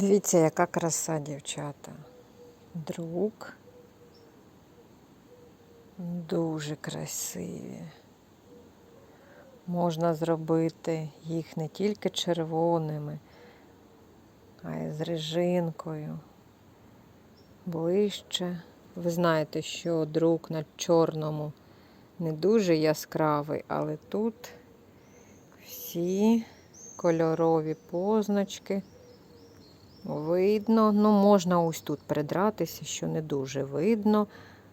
Дивіться, яка краса, дівчата. Друг. Дуже красиві. Можна зробити їх не тільки червоними, а й з режинкою. Ближче. Ви знаєте, що друг на чорному не дуже яскравий, але тут всі кольорові позначки. Видно, ну можна ось тут придратися, що не дуже видно,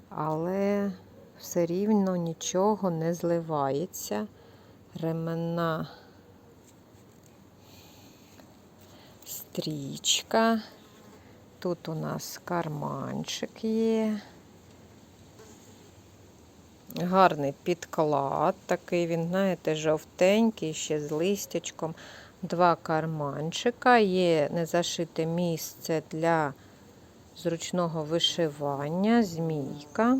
але все рівно нічого не зливається. Ременна стрічка. Тут у нас карманчик є. Гарний підклад, такий він, знаєте, жовтенький, ще з листячком. Два карманчика, є незашите місце для зручного вишивання, змійка.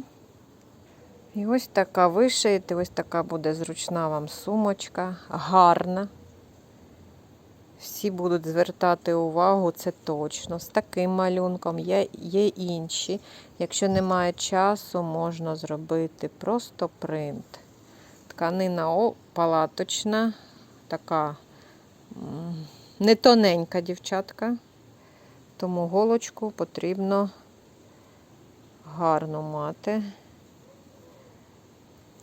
І ось така вишиєте, ось така буде зручна вам сумочка, гарна. Всі будуть звертати увагу, це точно. З таким малюнком є, є інші. Якщо немає часу, можна зробити просто принт. Тканина палаточна, така не тоненька дівчатка, тому голочку потрібно гарно мати.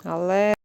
Але